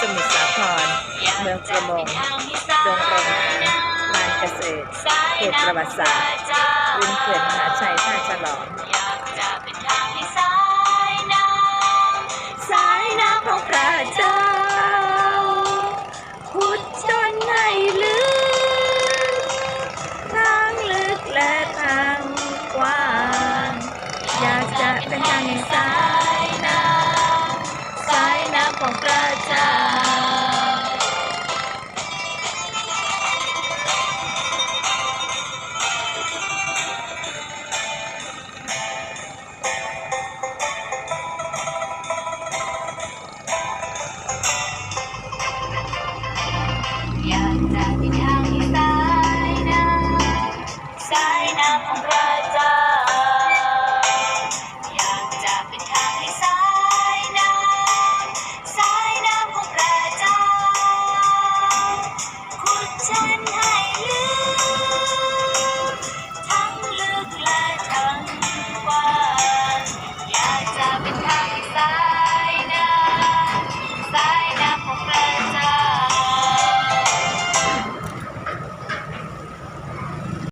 สมุทรสาคร เมืองประมงดงโรงงานลานเกษตร เขตประวัติศาสตร์ริมเขื่อนมหาชัยท่าฉลองอยากจะเป็นทางที่สายน้ำสายน้ำของพระเจ้าขุดจนให้ลึกทางลึกและทางกว้าง อยากจะเป็นทางแห่งสายน้ำสายน้ำ ของประชาอยากจะไปทางที่สายน้ำสายน้ำของ natin